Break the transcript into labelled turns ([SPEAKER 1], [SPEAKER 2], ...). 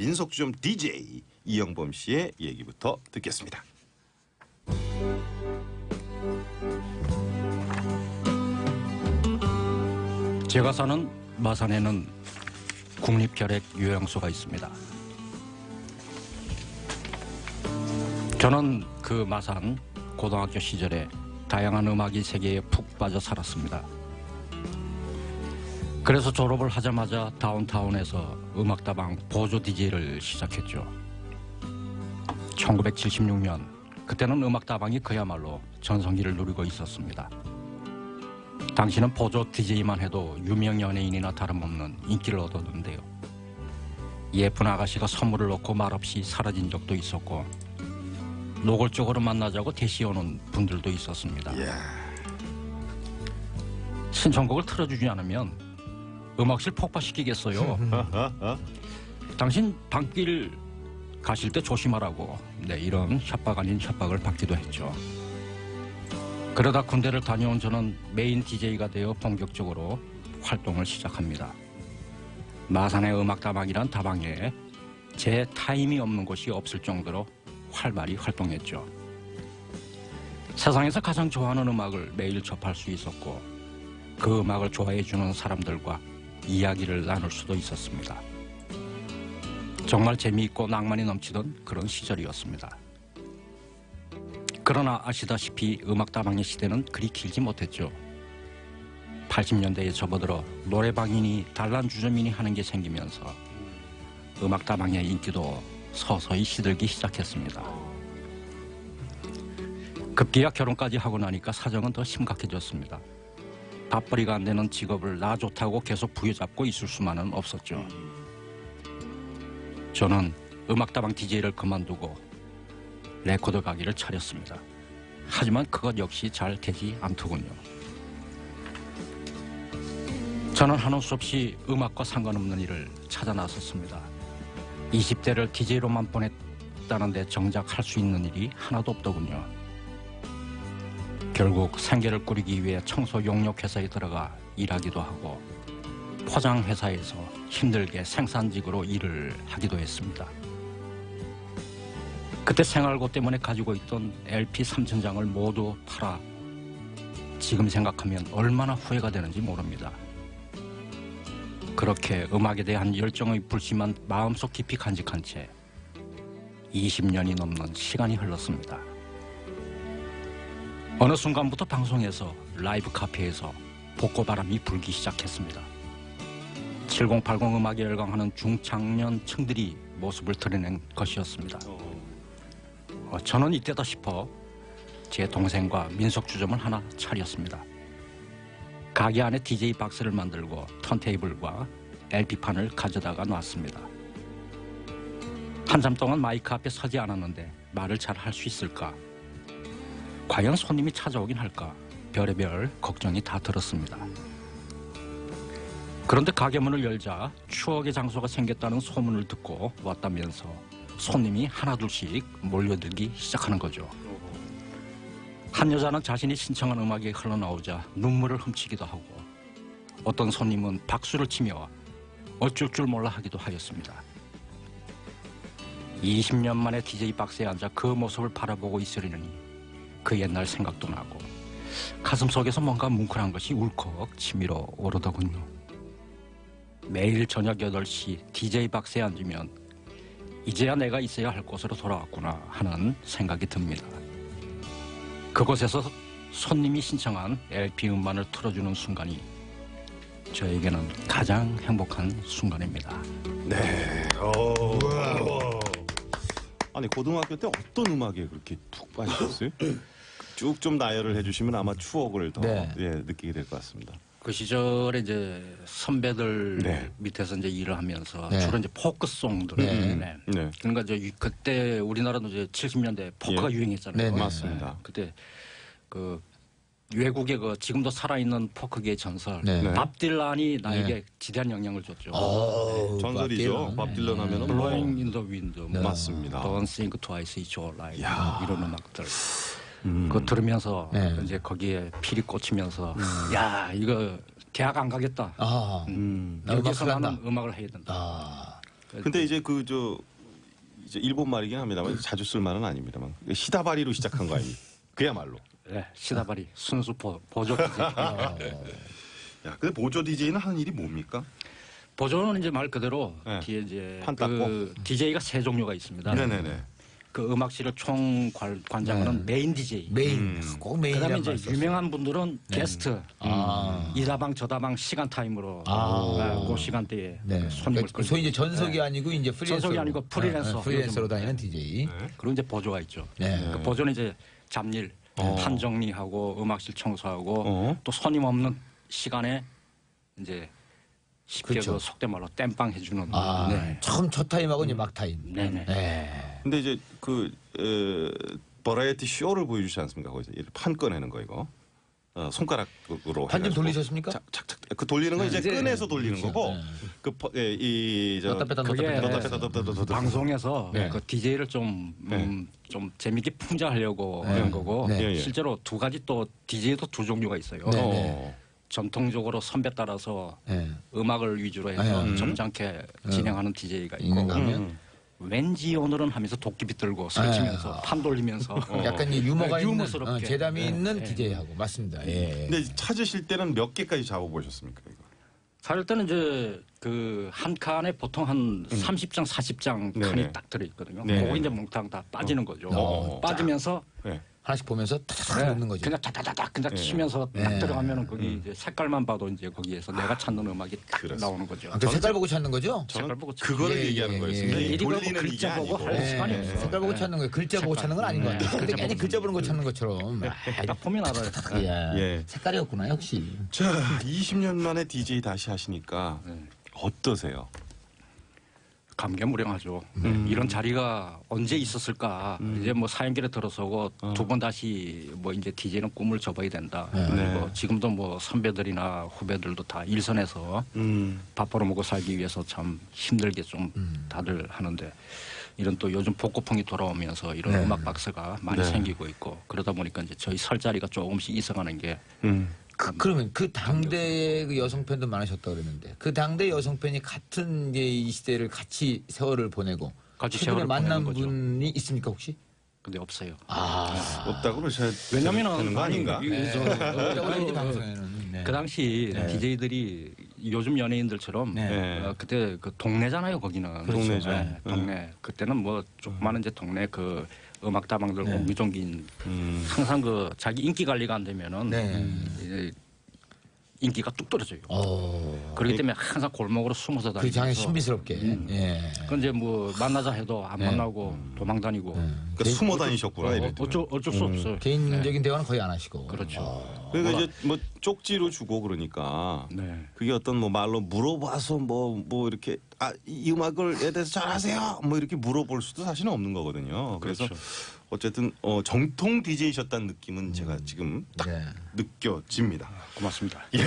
[SPEAKER 1] 민속주점 DJ 이영범 씨의 얘기부터 듣겠습니다.
[SPEAKER 2] 제가 사는 마산에는 국립결핵 요양소가 있습니다. 저는 그 마산 고등학교 시절에 다양한 음악의 세계에 푹 빠져 살았습니다. 그래서 졸업을 하자마자 다운타운에서 음악다방 보조 DJ를 시작했죠. 1976년 그때는 음악다방이 그야말로 전성기를 누리고 있었습니다. 당시는 보조 DJ만 해도 유명 연예인이나 다름없는 인기를 얻었는데요. 예쁜 아가씨가 선물을 넣고 말없이 사라진 적도 있었고 노골적으로 만나자고 대시 오는 분들도 있었습니다.
[SPEAKER 1] 이야,
[SPEAKER 2] 신청곡을 틀어주지 않으면 음악실 폭파시키겠어요. 당신 방길 가실 때 조심하라고 네, 이런 협박 아닌 협박을 받기도 했죠. 그러다 군대를 다녀온 저는 메인 DJ가 되어 본격적으로 활동을 시작합니다. 마산의 음악다방이란 다방에 제 타임이 없는 곳이 없을 정도로 활발히 활동했죠. 세상에서 가장 좋아하는 음악을 매일 접할 수 있었고 그 음악을 좋아해 주는 사람들과 이야기를 나눌 수도 있었습니다. 정말 재미있고 낭만이 넘치던 그런 시절이었습니다. 그러나 아시다시피 음악다방의 시대는 그리 길지 못했죠. 80년대에 접어들어 노래방이니 단란주점이니 하는 게 생기면서 음악다방의 인기도 서서히 시들기 시작했습니다. 급기야 결혼까지 하고 나니까 사정은 더 심각해졌습니다. 밥벌이가 안 되는 직업을 나 좋다고 계속 부여잡고 있을 수만은 없었죠. 저는 음악다방 DJ를 그만두고 레코드 가게를 차렸습니다. 하지만 그것 역시 잘 되지 않더군요. 저는 수 없이 음악과 상관없는 일을 찾아 나섰습니다. 20대를 DJ로만 보냈다는데 정작 할 수 있는 일이 하나도 없더군요. 결국 생계를 꾸리기 위해 청소 용역 회사에 들어가 일하기도 하고 포장 회사에서 힘들게 생산직으로 일을 하기도 했습니다. 그때 생활고 때문에 가지고 있던 LP 3천 장을 모두 팔아 지금 생각하면 얼마나 후회가 되는지 모릅니다. 그렇게 음악에 대한 열정의 불심한 마음속 깊이 간직한 채 20년이 넘는 시간이 흘렀습니다. 어느 순간부터 방송에서 라이브 카페에서 복고바람이 불기 시작했습니다. 7080 음악에 열광하는 중장년층들이 모습을 드러낸 것이었습니다. 어, 저는 이때다 싶어 제 동생과 민속주점을 하나 차렸습니다. 가게 안에 DJ 박스를 만들고 턴테이블과 LP판을 가져다가 놨습니다. 한참 동안 마이크 앞에 서지 않았는데 말을 잘 할 수 있을까? 과연 손님이 찾아오긴 할까? 별의별 걱정이 다 들었습니다. 그런데 가게 문을 열자 추억의 장소가 생겼다는 소문을 듣고 왔다면서 손님이 하나둘씩 몰려들기 시작하는 거죠. 한 여자는 자신이 신청한 음악이 흘러나오자 눈물을 훔치기도 하고 어떤 손님은 박수를 치며 어쩔 줄 몰라 하기도 하였습니다. 20년 만에 DJ 박스에 앉아 그 모습을 바라보고 있으려니 그 옛날 생각도 나고 가슴 속에서 뭔가 뭉클한 것이 울컥 치밀어 오르더군요. 매일 저녁 8시 DJ 박스에 앉으면 이제야 내가 있어야 할 곳으로 돌아왔구나 하는 생각이 듭니다. 그곳에서 손님이 신청한 LP 음반을 틀어주는 순간이 저에게는 가장 행복한 순간입니다.
[SPEAKER 1] 네. 오. 아니 고등학교 때 어떤 음악에 그렇게 푹 빠지셨어요? 쭉 좀 나열을 해주시면 아마 추억을 더
[SPEAKER 3] 네.
[SPEAKER 1] 예, 느끼게 될 것 같습니다.
[SPEAKER 2] 그 시절에 이제 선배들
[SPEAKER 1] 네.
[SPEAKER 2] 밑에서 이제 일을 하면서
[SPEAKER 3] 네.
[SPEAKER 2] 주로 이제 포크송들.
[SPEAKER 3] 네.
[SPEAKER 2] 네.
[SPEAKER 1] 네,
[SPEAKER 2] 그러니까 이제 이- 그때 우리나라도 이제 70년대 포크가
[SPEAKER 1] 예.
[SPEAKER 2] 유행했잖아요.
[SPEAKER 3] 네, 네.
[SPEAKER 1] 맞습니다.
[SPEAKER 2] 그때 그 외국의 그 지금도 살아있는 포크계의 전설
[SPEAKER 3] 네.
[SPEAKER 1] 네.
[SPEAKER 2] 밥 딜란이 나에게 지대한 영향을 줬죠.
[SPEAKER 3] 어우,
[SPEAKER 1] 전설이죠. 밥밥
[SPEAKER 3] 딜런.
[SPEAKER 1] 하면은
[SPEAKER 3] 네.
[SPEAKER 1] 뭐
[SPEAKER 2] Blowing in the Wind,
[SPEAKER 3] 네.
[SPEAKER 1] 맞습니다.
[SPEAKER 2] Don't Think Twice, It's Alright
[SPEAKER 1] 야.
[SPEAKER 2] 이런 음악들.
[SPEAKER 1] 음.
[SPEAKER 2] 그거 들으면서
[SPEAKER 3] 네.
[SPEAKER 2] 이제 거기에 필이 꽂히면서 야 이거 대학 안 가겠다.
[SPEAKER 3] 아,
[SPEAKER 1] 음.
[SPEAKER 3] 나 음악
[SPEAKER 2] 여기서
[SPEAKER 3] 한다.
[SPEAKER 2] 나는 음악을 해야 된다.
[SPEAKER 3] 아,
[SPEAKER 1] 근데 이제 그 저 이제 일본 말이긴 합니다만 자주 쓸 말은 아닙니다만 시다바리로 시작한 거 아닙니까? 그야말로.
[SPEAKER 2] 네, 시다바리 순수 보, 보조 DJ.
[SPEAKER 1] 야, 근데 보조 DJ는 하는 일이 뭡니까?
[SPEAKER 2] 보조는 이제 말 그대로
[SPEAKER 1] 네.
[SPEAKER 2] 뒤에 이제 판그 DJ가 세 종류가 있습니다.
[SPEAKER 1] 네네네.
[SPEAKER 2] 그 음악실을 총 관- 관장하는 메인 DJ.
[SPEAKER 3] 메인
[SPEAKER 1] 음.
[SPEAKER 3] 꼭 메인이란
[SPEAKER 2] 그다음에 이제
[SPEAKER 3] 말 썼어요.
[SPEAKER 2] 유명한 분들은 게스트.
[SPEAKER 3] 아.
[SPEAKER 2] 이다방 저다방 시간 타임으로
[SPEAKER 3] 아.
[SPEAKER 2] 네, 그 시간대에
[SPEAKER 3] 네.
[SPEAKER 2] 손님을
[SPEAKER 3] 그
[SPEAKER 2] 끌고
[SPEAKER 3] 소위 이제 전석이 아니고 이제 프리랜서.
[SPEAKER 2] 전석이 아니고 프리랜서.
[SPEAKER 3] 아, 프리랜서로
[SPEAKER 2] 요즘.
[SPEAKER 3] 다니는 DJ.
[SPEAKER 2] 그리고 이제 보조가 있죠.
[SPEAKER 3] 네.
[SPEAKER 2] 그 보조는 이제 잡일, 판 정리하고 음악실 청소하고
[SPEAKER 1] 어.
[SPEAKER 2] 또 손님 없는 시간에 이제 쉽게
[SPEAKER 3] 그렇죠.
[SPEAKER 2] 그 속된 말로 땜빵 해주는.
[SPEAKER 3] 아,
[SPEAKER 2] 네.
[SPEAKER 3] 처음 첫 타임하고 이제 막 타임.
[SPEAKER 2] 네네.
[SPEAKER 3] 네.
[SPEAKER 1] 근데 이제 그 에, 버라이어티 쇼를 보여주지 않습니까? 거기서 이판 꺼내는 거 이거. 어, 손가락으로
[SPEAKER 3] 판좀
[SPEAKER 1] 해가지고
[SPEAKER 3] 돌리셨습니까?
[SPEAKER 1] 착, 착, 착. 그 돌리는 건 이제
[SPEAKER 3] 이제
[SPEAKER 1] 꺼내서 돌리는
[SPEAKER 3] 그렇죠.
[SPEAKER 1] 거고
[SPEAKER 3] 네.
[SPEAKER 1] 그 퍼- 예, 이저
[SPEAKER 2] 방송에서
[SPEAKER 3] 네.
[SPEAKER 2] 그 DJ를 좀, 음, 좀 재밌게 풍자하려고
[SPEAKER 3] 네.
[SPEAKER 2] 하는 거고
[SPEAKER 3] 네.
[SPEAKER 1] 예, 예.
[SPEAKER 2] 실제로 두 가지 또 DJ도 두 종류가 있어요.
[SPEAKER 3] 네.
[SPEAKER 1] 어.
[SPEAKER 2] 전통적으로 선배 따라서
[SPEAKER 3] 네.
[SPEAKER 2] 음악을 위주로 해서
[SPEAKER 3] 네.
[SPEAKER 2] 점잖게 진행하는 DJ가 있고
[SPEAKER 1] 음.
[SPEAKER 2] 왠지 오늘은 하면서 도끼비 들고 설치면서 판 돌리면서
[SPEAKER 3] 약간 이 유머가
[SPEAKER 2] 네,
[SPEAKER 3] 있는
[SPEAKER 2] 유머스럽게.
[SPEAKER 3] 어, 재담이
[SPEAKER 2] 네.
[SPEAKER 3] 있는
[SPEAKER 2] 네.
[SPEAKER 3] DJ하고 맞습니다. 예.
[SPEAKER 1] 근데 찾으실 때는 몇 개까지 잡아보셨습니까? 이거?
[SPEAKER 2] 살 때는 이제 그 한 칸에 보통 한 30장 40장 칸이
[SPEAKER 1] 음. 네네.
[SPEAKER 2] 딱 들어 있거든요.
[SPEAKER 1] 네네.
[SPEAKER 2] 그거 이제 몽땅 다 빠지는 거죠.
[SPEAKER 1] 어.
[SPEAKER 2] 빠지면서
[SPEAKER 1] 네.
[SPEAKER 3] 하나씩 보면서 탁탁 넣는 거죠.
[SPEAKER 2] 그냥 다다다닥 그냥
[SPEAKER 1] 네.
[SPEAKER 2] 치면서 딱
[SPEAKER 3] 네.
[SPEAKER 2] 들어가면은 거기 이제 색깔만 봐도 이제 거기에서 내가 찾는 음악이 딱
[SPEAKER 1] 그렇습니다.
[SPEAKER 2] 나오는 거죠.
[SPEAKER 3] 아, 그 색깔 보고 찾는 거죠?
[SPEAKER 2] 색깔 보고
[SPEAKER 1] 그거를
[SPEAKER 3] 예,
[SPEAKER 1] 얘기하는
[SPEAKER 3] 예,
[SPEAKER 1] 거였습니다.
[SPEAKER 3] 예.
[SPEAKER 1] 이
[SPEAKER 2] 이리 보고
[SPEAKER 1] 돌리는 이게
[SPEAKER 2] 글자 보고
[SPEAKER 1] 아니고.
[SPEAKER 2] 할 시간이
[SPEAKER 3] 네,
[SPEAKER 2] 없어요.
[SPEAKER 3] 색깔 보고
[SPEAKER 2] 네.
[SPEAKER 3] 찾는 거예요. 글자 보고. 찾는 건 아닌 것
[SPEAKER 2] 네.
[SPEAKER 3] 같아요. 근데
[SPEAKER 2] 글자
[SPEAKER 3] 괜히. 글자 보는 거 찾는 것처럼.
[SPEAKER 2] 딱 보면 알아요.
[SPEAKER 3] 야,
[SPEAKER 1] 예.
[SPEAKER 3] 색깔이었구나 역시.
[SPEAKER 1] 자, 20년 만에 DJ 다시 하시니까
[SPEAKER 2] 네.
[SPEAKER 1] 어떠세요?
[SPEAKER 2] 감개무량하죠.
[SPEAKER 1] 음.
[SPEAKER 2] 이런 자리가 언제 있었을까? 이제 뭐 사연길에 들어서고
[SPEAKER 1] 어.
[SPEAKER 2] 두번 다시 뭐 이제 DJ는 꿈을 접어야 된다.
[SPEAKER 3] 네.
[SPEAKER 2] 그리고
[SPEAKER 1] 네.
[SPEAKER 2] 지금도 뭐 선배들이나 후배들도 다 일선에서
[SPEAKER 1] 음.
[SPEAKER 2] 밥 벌어먹고 살기 위해서 참 힘들게 좀
[SPEAKER 3] 음.
[SPEAKER 2] 다들 하는데 이런 또 요즘 복고풍이 돌아오면서 이런
[SPEAKER 3] 네.
[SPEAKER 2] 음악 박스가 많이
[SPEAKER 1] 네.
[SPEAKER 2] 생기고 있고 그러다 보니까 이제 저희 설 자리가 조금씩 있어가는 게
[SPEAKER 1] 음.
[SPEAKER 3] 그, 그러면 그 당대의 그 여성 팬도 많으셨다 그랬는데 그 당대 여성 팬이 같은 이제 이 시대를 같이 세월을 보내고
[SPEAKER 2] 같이
[SPEAKER 3] 최근에
[SPEAKER 2] 세월을
[SPEAKER 3] 만난
[SPEAKER 2] 보내는 거죠.
[SPEAKER 3] 분이 있습니까 혹시?
[SPEAKER 2] 근데 없어요.
[SPEAKER 3] 아,
[SPEAKER 1] 없다고 그러셔야
[SPEAKER 2] 왜냐면은
[SPEAKER 1] 되는 거 아닌가?
[SPEAKER 2] 이-
[SPEAKER 3] 이제
[SPEAKER 2] 그-
[SPEAKER 3] 방송에는 네.
[SPEAKER 2] 그 당시
[SPEAKER 3] 네.
[SPEAKER 2] DJ들이 요즘 연예인들처럼
[SPEAKER 3] 네.
[SPEAKER 1] 네.
[SPEAKER 2] 어, 그때 그 동네잖아요 거기는
[SPEAKER 1] 동네죠.
[SPEAKER 2] 네, 동네 그때는 뭐 조그마한 이제 동네 그 음악 다방들
[SPEAKER 3] 네.
[SPEAKER 2] 옹기종긴
[SPEAKER 1] 음.
[SPEAKER 2] 항상 그 자기 인기 관리가 안 되면은
[SPEAKER 3] 네.
[SPEAKER 2] 인기가 뚝 떨어져요.
[SPEAKER 3] 어.
[SPEAKER 2] 그렇기 때문에 항상 골목으로 숨어서
[SPEAKER 3] 그
[SPEAKER 2] 다니면서
[SPEAKER 3] 장에 신비스럽게. 예.
[SPEAKER 2] 그 이제 뭐 만나자 해도 안
[SPEAKER 3] 네.
[SPEAKER 2] 만나고 도망 다니고
[SPEAKER 3] 네.
[SPEAKER 1] 그러니까 숨어 다니셨구나. 때는.
[SPEAKER 2] 어쩔 어쩔 수 없어요.
[SPEAKER 3] 개인적인 대화는 거의 안 하시고.
[SPEAKER 2] 그렇죠.
[SPEAKER 3] 어.
[SPEAKER 1] 그러니까 이제 뭐 쪽지로 주고 그러니까
[SPEAKER 2] 네.
[SPEAKER 1] 그게 어떤 뭐 말로 물어봐서 뭐뭐 이렇게 아 이 음악을 에 대해서 잘 아세요? 뭐 이렇게 물어볼 수도 사실은 없는 거거든요. 그래서
[SPEAKER 2] 그렇죠.
[SPEAKER 1] 어쨌든 어 정통 DJ셨다는 느낌은 제가 지금 딱
[SPEAKER 3] 네.
[SPEAKER 1] 느껴집니다.
[SPEAKER 2] 고맙습니다.
[SPEAKER 1] 예.